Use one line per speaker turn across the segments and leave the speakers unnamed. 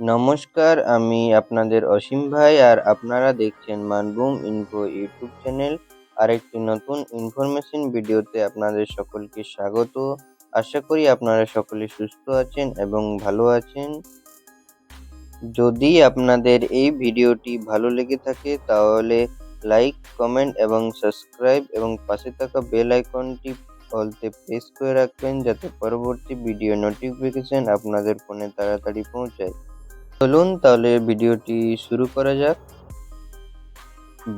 নমস্কার, আমি আপনাদের অসীম ভাই আর আপনারা দেখছেন মানভূম ইনফো ইউটিউব চ্যানেল। আরেকটি নতুন ইনফরমেশন ভিডিওতে আপনাদের সকলকে স্বাগত। আশা করি আপনারা সকলে সুস্থ আছেন এবং ভালো আছেন। যদি আপনাদের এই ভিডিওটি ভালো লেগে থাকে, তাহলে লাইক, কমেন্ট এবং সাবস্ক্রাইব এবং পাশে থাকা বেল আইকনটি অলতে প্রেস করে রাখবেন, যাতে পরবর্তী ভিডিও নোটিফিকেশন আপনাদের ফোনে তাড়াতাড়ি পৌঁছায়। চলুন তাহলে ভিডিওটি শুরু করা যাক।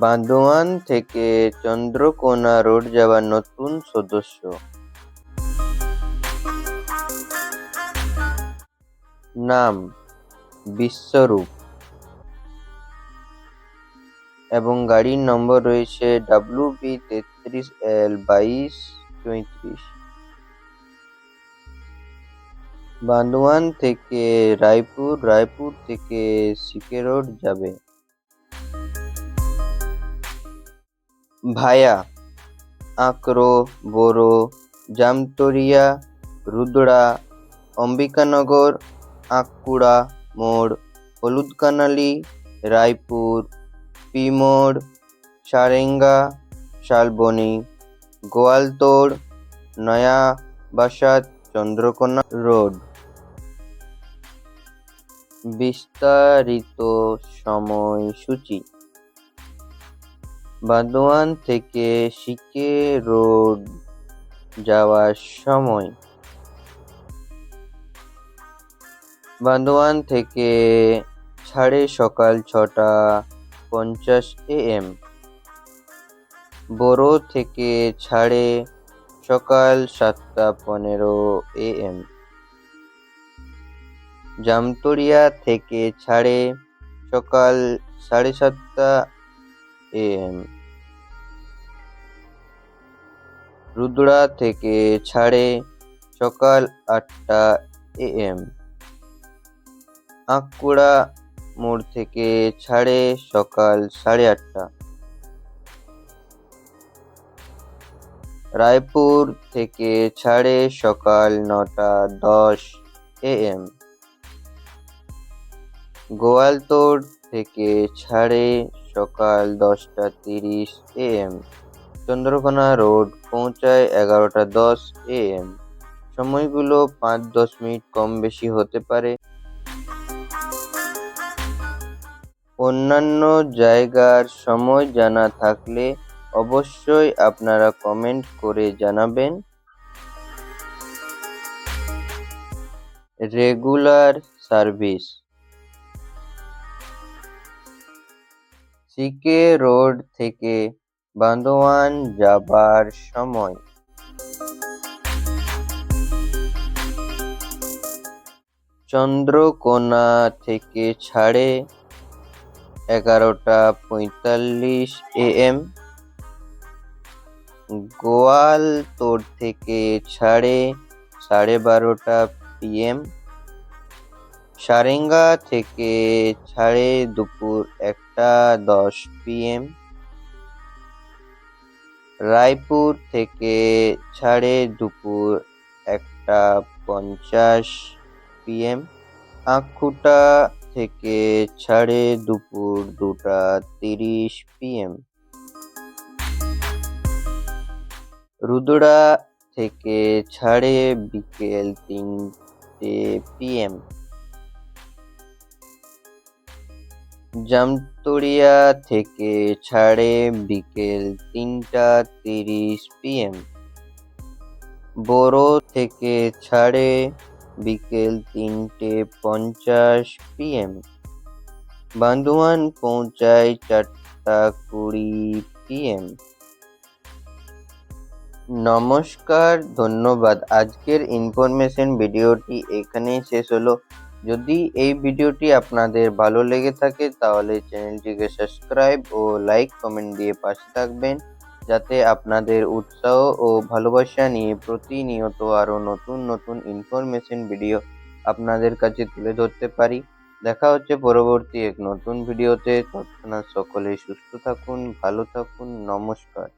বান্দোয়ান থেকে চন্দ্রকোনা রোড যাওয়ার নতুন সদস্য। নাম বিশ্বরূপ। এবং গাড়ির নম্বর রয়েছে ডাব্লিউ বি তেত্রিশ এল বাইশ চৌত্রিশ। বান্দোয়ান থেকে রায়পুর রায়পুর থেকে সিকে রোড যাবে। ভায়া, আঁকড়ো, বোরো, জামতরিয়া, রুদ্রা, অম্বিকানগর, আঁকুড়া মোড়, হলুদকানালি, রায়পুর পিমোড় সারেঙ্গা, শালবনি, গোয়ালতোড় নয়া বাসাত চন্দ্রকোনা রোড। বিস্তারিত সময়সূচি। বান্দোয়ান থেকে সিকে রোড যাওয়ার সময়। বান্দোয়ান থেকে ছাড়ে সকাল ছটা পঞ্চাশ এএম। বোরো থেকে ছাড়ে সকাল সাতটা পনেরো এএম। জামতরিয়া থেকে ছাড়ে সকাল সাড়ে সাতটা এম রুদ্রা থেকে ছাড়ে সকাল আটটা এএম আঁকুড়া মোড় থেকে ছাড়ে সকাল সাড়ে আটটা। রায়পুর থেকে ছাড়ে সকাল নটা দশ এএম গোয়ালতোড় থেকে ছাড়ে সকাল দশটা তিরিশ এএম চন্দ্রকোনা রোড পৌঁছায় এগারোটা দশ এএম সময়গুলো পাঁচ দশ মিনিট কম বেশি হতে পারে। অন্যান্য জায়গার সময় জানা থাকলে অবশ্যই আপনারা কমেন্ট করে জানাবেন। Regular service. সিকে রোড থেকে বান্দোয়ান যাবার সময়। চন্দ্রকোনা থেকে ছাড়ে এগারোটা পঁয়তাল্লিশ এএম। গোয়ালতোড় থেকে ছাড়ে সাড়ে বারোটা পিএম। সারেঙ্গা থেকে ছাড়ে দুপুর একটা দশ পিএম রায়পুর থেকে ছাড়ে দুপুর একটা পঞ্চাশ পিএম আঁকুটা থেকে ছাড়ে দুপুর দুটা তিরিশ পিএম রুদ্রা থেকে ছাড়ে বিকেল তিনটে পিএম জামতরিয়া থেকে ছাড়ে বিকেল তিনটা তিরিশ পিএম। বোরো থেকে ছাড়ে বিকেল তিনটে পঞ্চাশ পিএম। বান্দোয়ান পৌঁছায় চারটা কুড়ি পিএম। নমস্কার, ধন্যবাদ। আজকের ইনফরমেশন ভিডিওটি এখানেই শেষ হলো। যদি এই ভিডিওটি আপনাদের ভালো লেগে থাকে, তাহলে চ্যানেলটিকে সাবস্ক্রাইব ও লাইক কমেন্ট দিয়ে পাশে থাকবেন, যাতে আপনাদের উৎসাহ ও ভালোবাসা নিয়ে প্রতিনিয়ত আরও নতুন নতুন ইনফরমেশন ভিডিও আপনাদের কাছে তুলে ধরতে পারি। দেখা হচ্ছে পরবর্তী এক নতুন ভিডিওতে। তৎক্ষণাৎ সকলে সুস্থ থাকুন, ভালো থাকুন, নমস্কার।